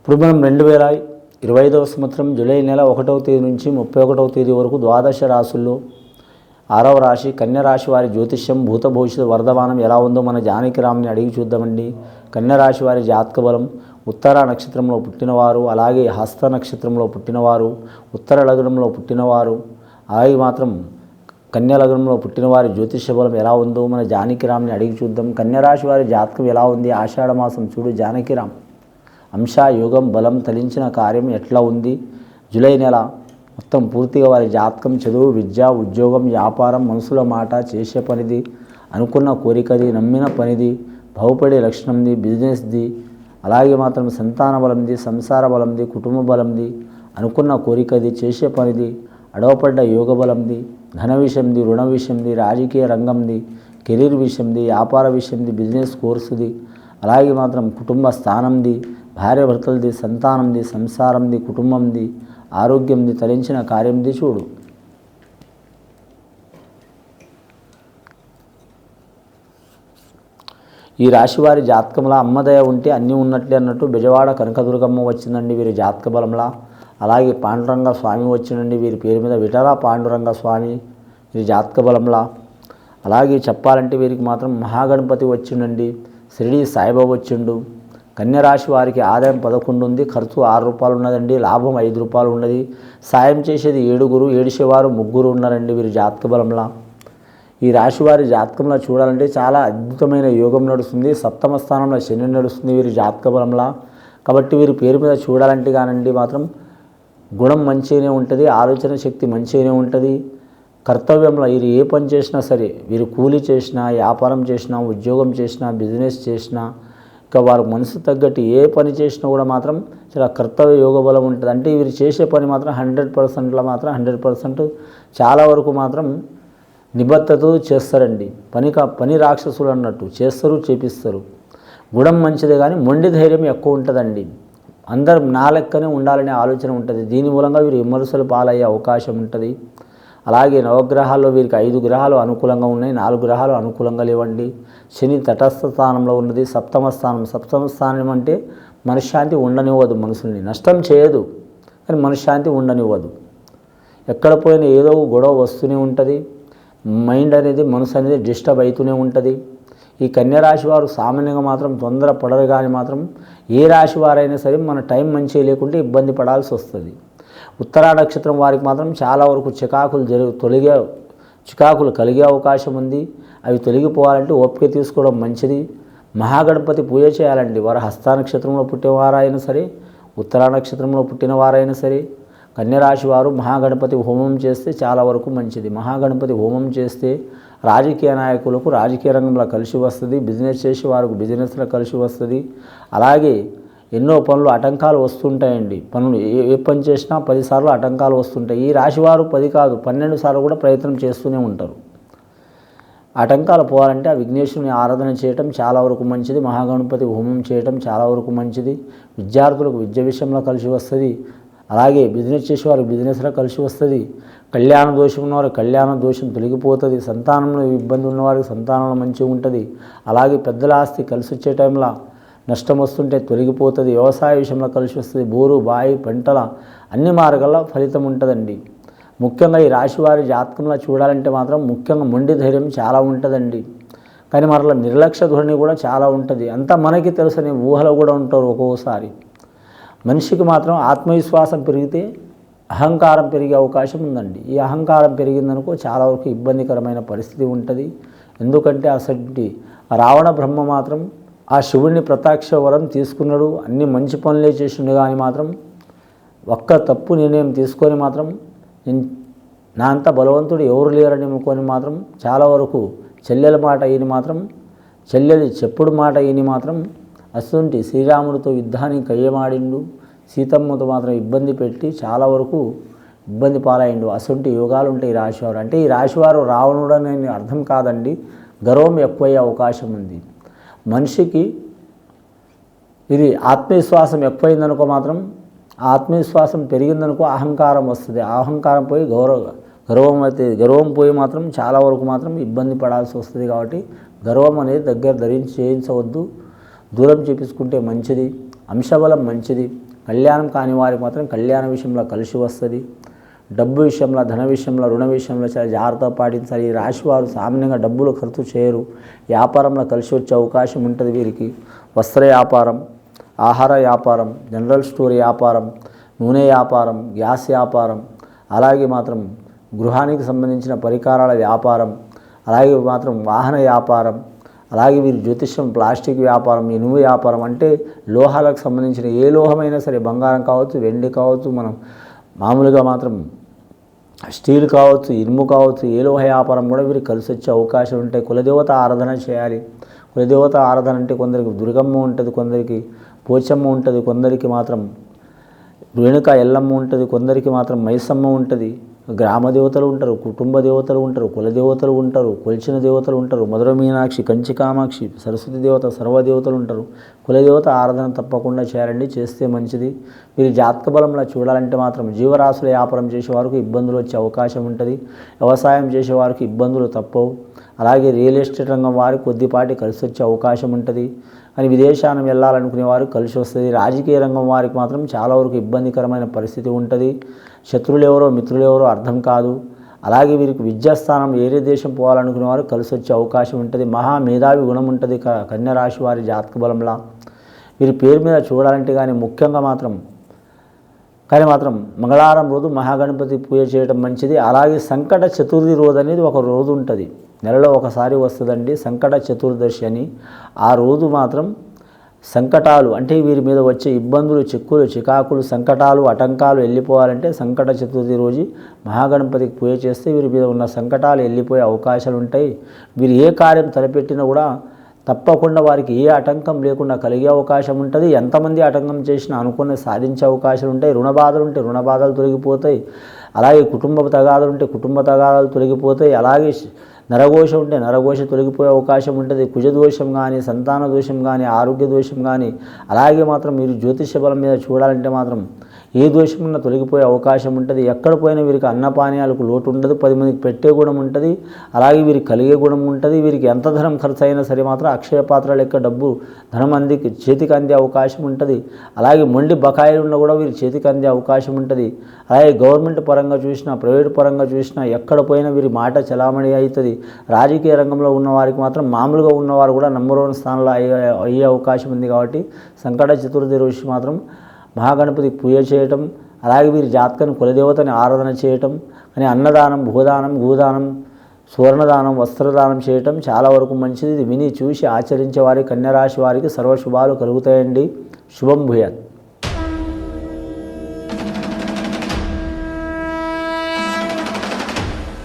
ఇప్పుడు మనం రెండు వేల ఇరవై ఐదవ సంవత్సరం జూలై నెల ఒకటవ తేదీ నుంచి ముప్పై ఒకటవ తేదీ వరకు ద్వాదశ రాశుల్లో ఆరవ రాశి కన్య రాశి వారి జ్యోతిష్యం భూత భవిష్యత్ వర్ధమానం ఎలా ఉందో మన జానకిరామ్ని అడిగి చూద్దామండి. కన్య రాశి వారి జాతక బలం ఉత్తర నక్షత్రంలో పుట్టినవారు అలాగే హస్త నక్షత్రంలో పుట్టినవారు ఉత్తర లగ్నంలో పుట్టినవారు అలాగే మాత్రం కన్య లగ్నంలో పుట్టిన వారి జ్యోతిష్య బలం ఎలా ఉందో మన జానకిరామ్ని అడిగి చూద్దాం. కన్యరాశి వారి జాతకం ఎలా ఉంది? ఆషాఢమాసం చూడు జానకిరామ్ అంశాయోగం బలం తలించిన కార్యం ఎట్లా ఉంది? జూలై నెల మొత్తం పూర్తిగా వారి జాతకం చదువు విద్య ఉద్యోగం వ్యాపారం మనసుల మాట చేసే పనిది అనుకున్న కోరికది నమ్మిన పనిది బాగుపడే లక్షణంది బిజినెస్ది అలాగే మాత్రం సంతాన బలంది సంసార బలంది కుటుంబ బలంది అనుకున్న కోరికది చేసే పనిది అడవపడ్డ యోగ బలంది ధన విషయంది రుణ విషయంది రాజకీయ రంగంది కెరీర్ విషయంది వ్యాపార విషయంది బిజినెస్ కోర్సుది అలాగే మాత్రం కుటుంబ స్థానంది భార్యభర్తలది సంతానంది సంసారంది కుటుంబంది ఆరోగ్యంది తలించిన కార్యంది చూడు. ఈ రాశివారి జాతకంలా అమ్మదయ ఉంటే అన్నీ ఉన్నట్లే అన్నట్టు బెజవాడ కనకదుర్గమ్మ వచ్చిందండి వీరి జాతక బలంలా. అలాగే పాండురంగ స్వామి వచ్చిందండి వీరి పేరు మీద విఠల పాండురంగ స్వామి వీరి జాతక బలంలా. అలాగే చెప్పాలంటే వీరికి మాత్రం మహాగణపతి వచ్చిండండి షిరిడి సాయిబాబా వచ్చిండు. కన్యరాశి వారికి ఆదాయం పదకొండు ఉంది ఖర్చు ఆరు రూపాయలు ఉన్నదండి లాభం ఐదు రూపాయలు ఉన్నది. సాయం చేసేది ఏడుగురు ఏడిసేవారు ముగ్గురు ఉన్నారండి వీరి జాతక బలంలా. ఈ రాశి వారి జాతకంలో చూడాలంటే చాలా అద్భుతమైన యోగం నడుస్తుంది. సప్తమ స్థానంలో శని నడుస్తుంది వీరి జాతక బలంలా. కాబట్టి వీరి పేరు మీద చూడాలంటే కానండి మాత్రం గుణం మంచిగానే ఉంటుంది ఆలోచన శక్తి మంచిగానే ఉంటుంది. కర్తవ్యంలో వీరు ఏ పని చేసినా సరే వీరు కూలీ చేసినా వ్యాపారం చేసినా ఉద్యోగం చేసినా బిజినెస్ చేసినా ఇంకా వారి మనసు తగ్గట్టు ఏ పని చేసినా కూడా మాత్రం చాలా కర్తవ్య యోగ బలం ఉంటుంది. అంటే వీరు చేసే పని మాత్రం హండ్రెడ్ పర్సెంట్లో మాత్రం హండ్రెడ్ పర్సెంట్ చాలా వరకు మాత్రం నిబద్ధతతో చేస్తారండి. పని కా పని రాక్షసులు అన్నట్టు చేస్తారు చేపిస్తారు. గుణం మంచిదే కానీ మొండి ధైర్యం ఎక్కువ ఉంటుందండి. అందరం నా లెక్కనే ఉండాలనే ఆలోచన ఉంటుంది. దీని మూలంగా వీరు విమర్శలు పాలయ్యే అవకాశం ఉంటుంది. అలాగే నవగ్రహాల్లో వీరికి ఐదు గ్రహాలు అనుకూలంగా ఉన్నాయి. నాలుగు గ్రహాలు అనుకూలంగా లేవండి. శని తటస్థ స్థానంలో ఉన్నది. సప్తమ స్థానం. సప్తమ స్థానం అంటే మనశ్శాంతి ఉండనివ్వదు మనసుని నష్టం చేయదు. కానీ మనశ్శాంతి ఉండనివ్వదు. ఎక్కడ పోయినా ఏదో గొడవ వస్తూనే ఉంటుంది. మైండ్ అనేది మనసు అనేది డిస్టర్బ్ అవుతూనే ఉంటుంది. ఈ కన్యరాశి వారు సామాన్యంగా మాత్రం తొందర పడరు కానీ మాత్రం ఏ రాశి వారైనా సరే మన టైం మంచిగా లేకుంటే ఇబ్బంది పడాల్సి వస్తుంది. ఉత్తరా నక్షత్రం వారికి మాత్రం చాలా వరకు చికాకులు జరుగు తొలగే చికాకులు కలిగే అవకాశం ఉంది. అవి తొలగిపోవాలంటే ఓపిక తీసుకోవడం మంచిది. మహాగణపతి పూజ చేయాలండి. వారు హస్త నక్షత్రంలో పుట్టినవారైనా సరే ఉత్తరా నక్షత్రంలో పుట్టినవారైనా సరే కన్యరాశి వారు మహాగణపతి హోమం చేస్తే చాలా వరకు మంచిది. మహాగణపతి హోమం చేస్తే రాజకీయ నాయకులకు రాజకీయ రంగంలో కలిసి వస్తుంది. బిజినెస్ చేసే వారికి బిజినెస్లో కలిసి వస్తుంది. అలాగే ఎన్నో పనులు ఆటంకాలు వస్తుంటాయండి. పనులు ఏ ఏ పని చేసినా పదిసార్లు ఆటంకాలు వస్తుంటాయి. ఈ రాశివారు పది కాదు పన్నెండు సార్లు కూడా ప్రయత్నం చేస్తూనే ఉంటారు. ఆటంకాలు పోవాలంటే ఆ విఘ్నేశ్వరుని ఆరాధన చేయటం చాలా వరకు మంచిది. మహాగణపతి హోమం చేయటం చాలా వరకు మంచిది. విద్యార్థులకు విద్య విషయంలో కలిసి వస్తుంది. అలాగే బిజినెస్ చేసేవారికి బిజినెస్లో కలిసి వస్తుంది. కళ్యాణ దోషం ఉన్నవారికి కళ్యాణ దోషం తొలగిపోతుంది. సంతానంలో ఇబ్బంది ఉన్నవారికి సంతానంలో మంచిగా ఉంటుంది. అలాగే పెద్దల ఆస్తి కలిసి వచ్చే టైంలో నష్టం వస్తుంటే తొలగిపోతుంది వ్యవసాయ విషయంలో కలిసి వస్తుంది బోరు బాయి పంటల అన్ని మార్గాల్లో ఫలితం ఉంటుందండి. ముఖ్యంగా ఈ రాశివారి జాతకంలో చూడాలంటే మాత్రం ముఖ్యంగా మొండి ధైర్యం చాలా ఉంటుందండి. కానీ మరలా నిర్లక్ష్య ధోరణి కూడా చాలా ఉంటుంది. అంతా మనకి తెలుసని ఊహలో కూడా ఉంటారు ఒక్కొక్కసారి మనిషికి మాత్రం ఆత్మవిశ్వాసం పెరిగితే అహంకారం పెరిగే అవకాశం ఉందండి. ఈ అహంకారం పెరిగిందనుకో చాలా వరకు ఇబ్బందికరమైన పరిస్థితి ఉంటుంది. ఎందుకంటే అసలు రావణ బ్రహ్మ మాత్రం ఆ శివుడిని ప్రత్యక్ష వరం తీసుకున్నాడు. అన్ని మంచి పనులే చేసిండు కానీ మాత్రం ఒక్క తప్పు నిర్ణయం తీసుకొని మాత్రం నేను నా అంత బలవంతుడు ఎవరు లేరని అనుకొని మాత్రం చాలా వరకు చెల్లెల మాట ఈయన మాత్రం చెల్లెలి చెప్పుడు మాట ఈయన మాత్రం అసంటి శ్రీరాముడితో యుద్ధానికి కయ్యమాడిండు సీతమ్మతో మాత్రం ఇబ్బంది పెట్టి చాలా వరకు ఇబ్బంది పాలైండు. అసంటి యోగాలు ఉంటాయి ఈ రాశివారు. అంటే ఈ రాశివారు రావణుడు అనేది అర్థం కాదండి. గర్వం ఎక్కువయ్యే అవకాశం ఉంది మనిషికి ఇది ఆత్మవిశ్వాసం ఎక్కువైందనుకో మాత్రం ఆత్మవిశ్వాసం పెరిగిందనుకో అహంకారం వస్తుంది. ఆ అహంకారం పోయి గౌరవ గర్వం అయితే గర్వం పోయి మాత్రం చాలా వరకు మాత్రం ఇబ్బంది పడాల్సి వస్తుంది కాబట్టి గర్వం అనేది దగ్గర ధరించి చేయించవద్దు. దూరం చేపించుకుంటే మంచిది. అంశబలం మంచిది. కళ్యాణం కాని వారికి మాత్రం కళ్యాణ విషయంలో కలిసి వస్తుంది. డబ్బు విషయంలో ధన విషయంలో రుణ విషయంలో చాలా జాగ్రత్త పాటించాలి. ఈ రాశి వారు సామాన్యంగా డబ్బులు ఖర్చు చేయరు. వ్యాపారంలో కలిసి వచ్చే అవకాశం ఉంటుంది వీరికి. వస్త్ర వ్యాపారం ఆహార వ్యాపారం జనరల్ స్టోర్ వ్యాపారం నూనె వ్యాపారం గ్యాస్ వ్యాపారం అలాగే మాత్రం గృహానికి సంబంధించిన పరికరాల వ్యాపారం అలాగే మాత్రం వాహన వ్యాపారం అలాగే వీరు జ్యోతిష్యం ప్లాస్టిక్ వ్యాపారం ఇనుము వ్యాపారం అంటే లోహాలకు సంబంధించిన ఏ లోహమైనా సరే బంగారం కావచ్చు వెండి కావచ్చు మనం మామూలుగా మాత్రం స్టీల్ కావచ్చు ఇనుము కావచ్చు ఏ లోహ వ్యాపారం కూడా వీరికి కలిసి వచ్చే అవకాశం ఉంటాయి కులదేవత ఆరాధన చేయాలి. కులదేవత ఆరాధన అంటే కొందరికి దుర్గమ్మ ఉంటుంది కొందరికి పోచమ్మ ఉంటుంది కొందరికి మాత్రం రేణుక ఎల్లమ్మ ఉంటుంది కొందరికి మాత్రం మైసమ్మ ఉంటుంది. గ్రామ దేవతలు ఉంటారు కుటుంబ దేవతలు ఉంటారు కుల దేవతలు ఉంటారు కొలిచిన దేవతలు ఉంటారు మధుర మీనాక్షి కంచి కామాక్షి సరస్వతి దేవత సర్వదేవతలు ఉంటారు. కులదేవత ఆరాధన తప్పకుండా చేయాలండి చేస్తే మంచిది. మీరు జాతక బలంలో చూడాలంటే మాత్రం జీవరాశుల వ్యాపారం చేసే వారికి ఇబ్బందులు వచ్చే అవకాశం ఉంటుంది. వ్యవసాయం చేసేవారికి ఇబ్బందులు తప్పవు. అలాగే రియల్ ఎస్టేట్ రంగం వారికి కొద్దిపాటి కలిసి వచ్చే అవకాశం ఉంటుంది. అని విదేశానం వెళ్ళాలనుకునే వారు కలిసి వస్తుంది. రాజకీయ రంగం వారికి మాత్రం చాలా వరకు ఇబ్బందికరమైన పరిస్థితి ఉంటుంది. శత్రువులు ఎవరో మిత్రులు ఎవరో అర్థం కాదు. అలాగే వీరికి విద్యాస్థానం వేరే దేశం పోవాలనుకునే వారు కలిసి వచ్చే అవకాశం ఉంటుంది. మహా మేధావి గుణం ఉంటుంది క- కన్యరాశి వారి జాతక బలంలా. వీరి పేరు మీద చూడాలంటే కానీ ముఖ్యంగా మాత్రం కానీ మాత్రం మంగళవారం రోజు మహాగణపతి పూజ చేయడం మంచిది. అలాగే సంకట చతుర్థి రోజు అనేది ఒక రోజు ఉంటుంది. నెలలో ఒకసారి వస్తుందండి సంకట చతుర్దశి అని. ఆ రోజు మాత్రం సంకటాలు అంటే వీరి మీద వచ్చే ఇబ్బందులు చిక్కులు చికాకులు సంకటాలు ఆటంకాలు వెళ్ళిపోవాలంటే సంకట చతుర్థి రోజు మహాగణపతికి పూజ చేస్తే వీరి మీద ఉన్న సంకటాలు వెళ్ళిపోయే అవకాశాలు ఉంటాయి వీరు ఏ కార్యం తలపెట్టినా కూడా తప్పకుండా వారికి ఏ ఆటంకం లేకుండా కలిగే అవకాశం ఉంటుంది. ఎంతమంది ఆటంకం చేసినా అనుకున్న సాధించే అవకాశాలు ఉంటాయి. రుణ బాధలు ఉంటే రుణ బాధలు తొలగిపోతాయి. అలాగే కుటుంబ తగాదాలు ఉంటే కుటుంబ తగాదాలు తొలగిపోతాయి. అలాగే నరఘోష ఉంటే నరఘోష తొలగిపోయే అవకాశం ఉంటుంది. కుజదోషం కానీ సంతాన దోషం కానీ ఆరోగ్య దోషం కానీ అలాగే మాత్రం మీరు జ్యోతిష బలం మీద చూడాలంటే మాత్రం ఏ దోషం తొలగిపోయే అవకాశం ఉంటుంది. ఎక్కడ పోయినా వీరికి అన్నపానీయాలకు లోటు ఉండదు పది మందికి పెట్టే గుణం ఉంటుంది. అలాగే వీరికి కలిగే గుణం ఉంటుంది. వీరికి ఎంత ధనం ఖర్చు అయినా సరే మాత్రం అక్షయ పాత్ర లెక్క డబ్బు ధనం అందికి చేతికి అందే అవకాశం ఉంటుంది. అలాగే మొండి బకాయిలు ఉన్నా కూడా వీరి చేతికి అందే అవకాశం ఉంటుంది. అలాగే గవర్నమెంట్ పరంగా చూసినా ప్రైవేట్ పరంగా చూసినా ఎక్కడ పోయినా వీరి మాట చలామణి అవుతుంది. రాజకీయ రంగంలో ఉన్న వారికి మాత్రం మామూలుగా ఉన్నవారు కూడా నంబర్ వన్ స్థానంలో అయ్యే అయ్యే అవకాశం ఉంది కాబట్టి సంకట చతుర్థి రోజు మాత్రం మహాగణపతికి పూజ చేయటం అలాగే వీరి జాతకను కులదేవతని ఆరాధన చేయటం అని అన్నదానం భూదానం గూదానం సువర్ణదానం వస్త్రదానం చేయటం చాలా వరకు మంచిది. ఇది విని చూసి ఆచరించే వారి కన్యరాశి వారికి సర్వశుభాలు కలుగుతాయండి. శుభం భూయాత్.